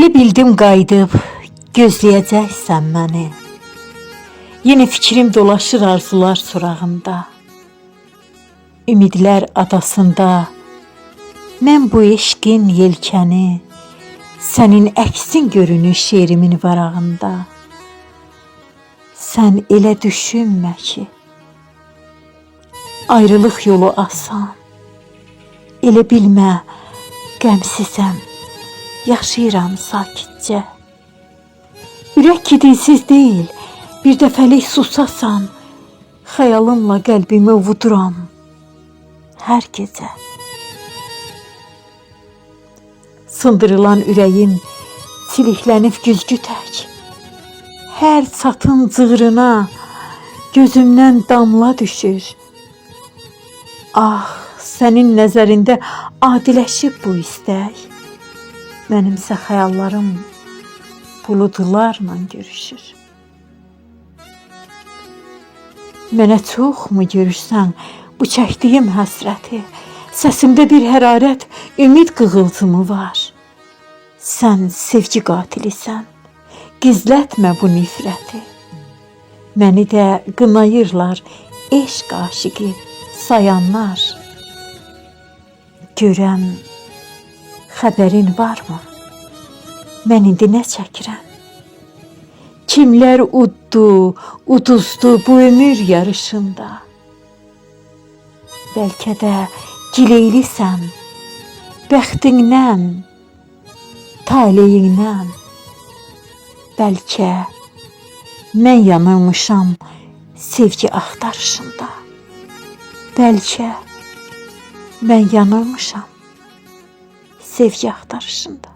Elə bildim qayıdıb gözləyəcəksən məni. Yenə fikrim dolaşır arzular sorağında. Ümidlər adasında mən bu eşqin yelkəni sənin əksin görünür şeirimin varağında. Sən elə düşünmə ki, ayrılıq yolu asan. Elə bilmə, qəmsizəm, yaşayıram sakitcə. Ürək kedinsiz deyil, bir dəfəlik susasan, xəyalımla qəlbimi ovuduram hər gecə. Sındırılan ürəyim siliklənib güzgü tək. Hər çatın cığırına gözümdən damla düşür. Ah, sənin nəzərində adiləşib bu istək. Mənimsə xəyallarım buludlarla görüşür. Mənə çoxmu görürsən bu çəkdiyim həsrəti? Səsimdə bir hərarət, ümid qığıltımı var. Sən sevgi qatilisən. Gizlətmə bu nifrəti. Məni də qınayırlar eşq aşiqi sayanlar. Görəm xəbərin varmı? Mən indi nə çəkirəm? Kimlər uddu, uduzdu bu ömür yarışında? Bəlkə də gileylisən bəxtindən, taleyindən. Bəlkə mən yanılmışam sevgi axtarışında. Bəlkə mən yanılmışam sevgi axtarışında.